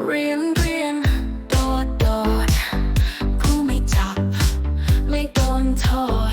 เรียนเรียนโดดโดดกูไม่จับ ไม่โดนโทษ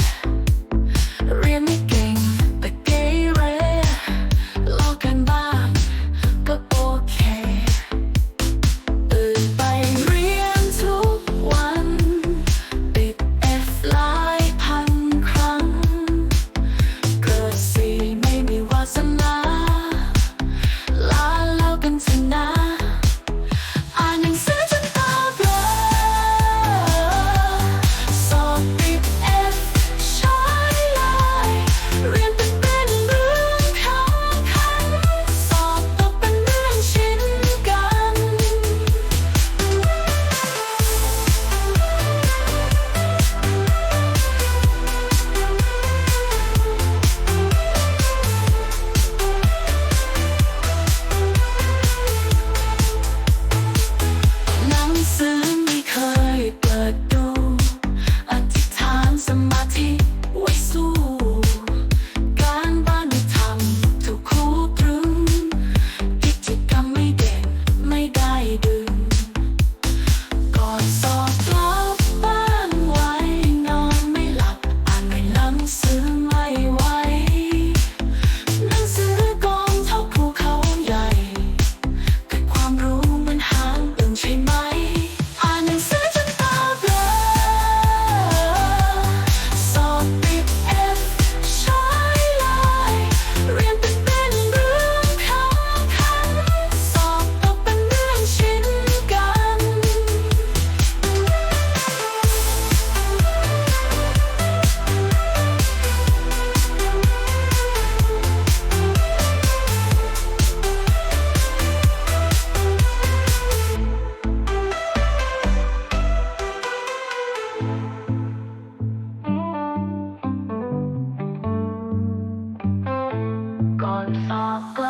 all